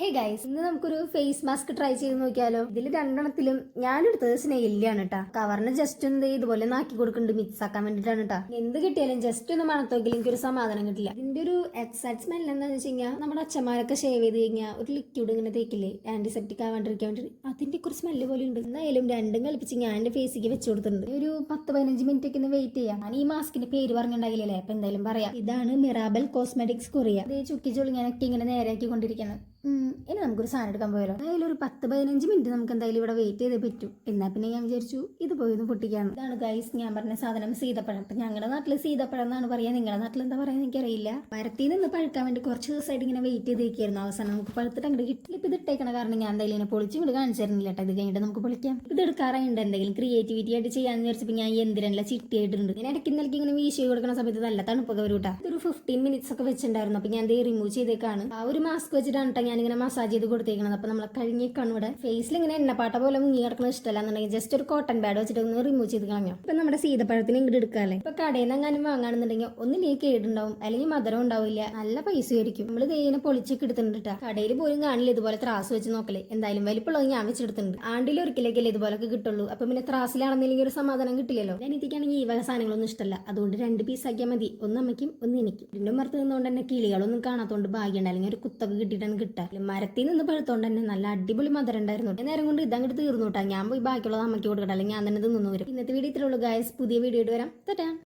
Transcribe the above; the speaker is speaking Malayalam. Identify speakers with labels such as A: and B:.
A: ഹേ ഗൈസ് ഇന്ന് നമുക്കൊരു ഫേസ് മാസ്ക് ട്രൈ ചെയ്ത് നോക്കിയാലോ? ഇതിൽ രണ്ടെണ്ണത്തിലും ഞാനെടുത്തത് സ്നെയിലാണ് കേട്ടോ കവറിന് ജസ്റ്റ് ഒന്ന് ഇതുപോലെ നാക്കി കൊടുക്കുന്നുണ്ട് മിക്സ് ആക്കാൻ വേണ്ടിട്ടാണ് കേട്ടോ എന്ത് കിട്ടിയാലും ജസ്റ്റ് ഒന്ന് മണത്തോക്കിൽ എനിക്കൊരു സമാധാനം കിട്ടില്ല. ഇതിന്റെ ഒരു എക്സാക്ട് സ്മെൽ എന്താണെന്ന് വെച്ച് കഴിഞ്ഞാൽ നമ്മുടെ അച്ഛന്മാരൊക്കെ ഷേവ് ചെയ്ത് കഴിഞ്ഞാൽ ഒരു ലിക്വിഡ് ഇങ്ങനെ തേക്കില്ലേ? ആന്റിസെപ്റ്റിക് ആവാണ്ടിരിക്കാൻ വേണ്ടി അതിന്റെ കുറച്ച് സ്മെല്ല് പോലെ ഉണ്ട്. എന്തായാലും രണ്ടും കളിപ്പിച്ച് ഞാൻ എന്റെ ഫേസിക്ക് വെച്ച് കൊടുത്തിട്ടുണ്ട്. ഒരു പത്ത് പതിനഞ്ച് മിനിറ്റ് ഒക്കെ ഒന്ന് വെയിറ്റ് ചെയ്യാം. ഞാൻ ഈ മാസ്കിന്റെ പേര് പറഞ്ഞിട്ടുണ്ടാകില്ലേ അപ്പൊ എന്തായാലും പറയാം. ഇതാണ് മിറാബൽ കോസ്മെറ്റിക്സ് കൊറിയ ഇത് ചുക്കി ചുളിങ്ങനൊക്കെ ഇങ്ങനെ നേരെയാക്കി കൊണ്ടിരിക്കുന്നത് ഇനി നമുക്കൊരു സാധനം എടുക്കാൻ പോയാലോ? അതായത് ഒരു പത്ത് പതിനഞ്ച് മിനിറ്റ് നമുക്ക് എന്തായാലും ഇവിടെ വെയിറ്റ് ചെയ്തേ പറ്റൂ. എന്നാൽ പിന്നെ ഞാൻ വിചാരിച്ചു ഇത് പോയി ഒന്ന് പൊട്ടിക്കാണ് ഇതാണ് ഗൈസ് ഞാൻ പറഞ്ഞ സാധനം സീതപ്പഴം. അപ്പൊ ഞങ്ങളുടെ നാട്ടിൽ സീതപ്പഴം എന്നാണ് പറയാ. നിങ്ങളുടെ നാട്ടിൽ എന്താ പറയാ എനിക്ക് അറിയില്ല മരത്തിൽ നിന്ന് പഴുക്കാൻ വേണ്ടി കുറച്ച് ദിവസമായിട്ട് ഇങ്ങനെ വെയിറ്റ് ചെയ്തേക്കായിരുന്നു. അവസാനം നമുക്ക് പഴുത്തിട്ട് അങ്ങോട്ട് കിട്ടില്ല ഇപ്പൊ ഇത് ഇട്ടേക്കണ കാരണം ഞാൻ എന്തായാലും ഇങ്ങനെ പൊളിച്ച് ഇങ്ങോട്ട് ഇത് കഴിഞ്ഞിട്ട് നമുക്ക് പൊളിക്കാം. ഇത് എടുക്കാറുണ്ട് എന്തെങ്കിലും ക്രിയേറ്റിവിറ്റി ആയിട്ട് ചെയ്യാന്ന് വിചാരിച്ചപ്പോൾ ഞാൻ എന്തിനല്ല ചിട്ടിയായിട്ടുണ്ട്. ഞാൻ ഇടയ്ക്ക് നിലയ്ക്ക് ഇങ്ങനെ വീശി കൊടുക്കുന്ന സമയത്ത് നല്ല തണുപ്പൊക്കെ വരും കേട്ടോ ഇതൊരു ഫിഫ്റ്റീൻ മിനിറ്റ്സ് ഒക്കെ വെച്ചിട്ടുണ്ടായിരുന്നു. അപ്പൊ ഞാൻ ഇത് റിമൂവ് ചെയ്തേക്കാണ്. ആ ഒരു മാസ്ക് വെച്ചിട്ടാണ് ഞാനിങ്ങനെ മസാജ് ചെയ്ത് കൊടുത്തേക്കണത്. അപ്പോൾ നമ്മളെ കഴുകി ഇവിടെ. ഫേസിൽ ഇങ്ങനെ എണ്ണപ്പാട്ട പോലെ മുങ്ങി കിടക്കുന്ന ഇഷ്ടമല്ല എന്നുണ്ടെങ്കിൽ ജസ്റ്റ് ഒരു കോട്ടൺ ബാഡ് വെച്ചിട്ട് ഒന്ന് റിമൂവ് ചെയ്ത് കളഞ്ഞു. ഇപ്പൊ നമ്മുടെ സീതപ്പഴത്തിന് ഇങ്ങോട്ട് എടുക്കാല്ലേ? ഇപ്പൊ കടയിൽ നിന്ന് എങ്ങാനും വാങ്ങാണെന്നുണ്ടെങ്കിൽ ഒന്നിലേക്ക് കേടുണ്ടാവും അല്ലെങ്കിൽ മധുരം ഉണ്ടാവില്ല. നല്ല പൈസ ആയിരിക്കും. നമ്മൾ ഇങ്ങനെ പൊളിച്ചൊക്കെ എടുത്തിട്ടുണ്ട് കടയിൽ പോലും കാണില്ല ഇതുപോലെ ത്രാസ് വെച്ച് നോക്കലേ. എന്തായാലും വലിപ്പുള്ളത് ഞാൻ വെച്ചെടുത്തിട്ടുണ്ട്. ആണ്ടിൽ ഒരിക്കലേക്കല്ലേ ഇതുപോലൊക്കെ കിട്ടുള്ളൂ. അപ്പൊ പിന്നെ ത്രാസിലാണെന്നില്ലെങ്കിൽ ഒരു സമാധാനം കിട്ടില്ലല്ലോ. ഞാൻ ഇതിക്കാണെങ്കിൽ ഈ വക സാധനങ്ങളൊന്നും ഇഷ്ടമല്ല. അതുകൊണ്ട് രണ്ട് പീസ് ആക്കിയാൽ മതി. ഒന്ന് അമ്മയ്ക്കും ഒന്ന് എനിക്കും. ഇതിന്റെ മറുത്ത് നിന്നുകൊണ്ട് തന്നെ കിളികളൊന്നും കാണാത്തോണ്ട് ഭാഗ്യം അല്ലെങ്കിൽ ഒരു കുത്തൊക്കെ കിട്ടിയിട്ടാണ് കിട്ടുക. മരത്തിൽ നിന്ന് പഴുത്തോണ്ട് തന്നെ നല്ല അടിപൊളി മധുരം ഉണ്ടായിരുന്നു. നേരം കൊണ്ട് ഇതങ്ങോട്ട് തീർന്നു കേട്ടോ. ഞാൻ പോയി ബാക്കിയുള്ളത് അമ്മയ്ക്ക് കൊടുക്കട്ടെ. അല്ലെങ്കിൽ ഞാൻ തന്നെ തിന്നു വരും. ഇന്നത്തെ വീഡിയോ ഇത്രയുള്ളൂ ഗായസ് പുതിയ വീഡിയോ ഇട്ട് വരാം. തെറ്റാ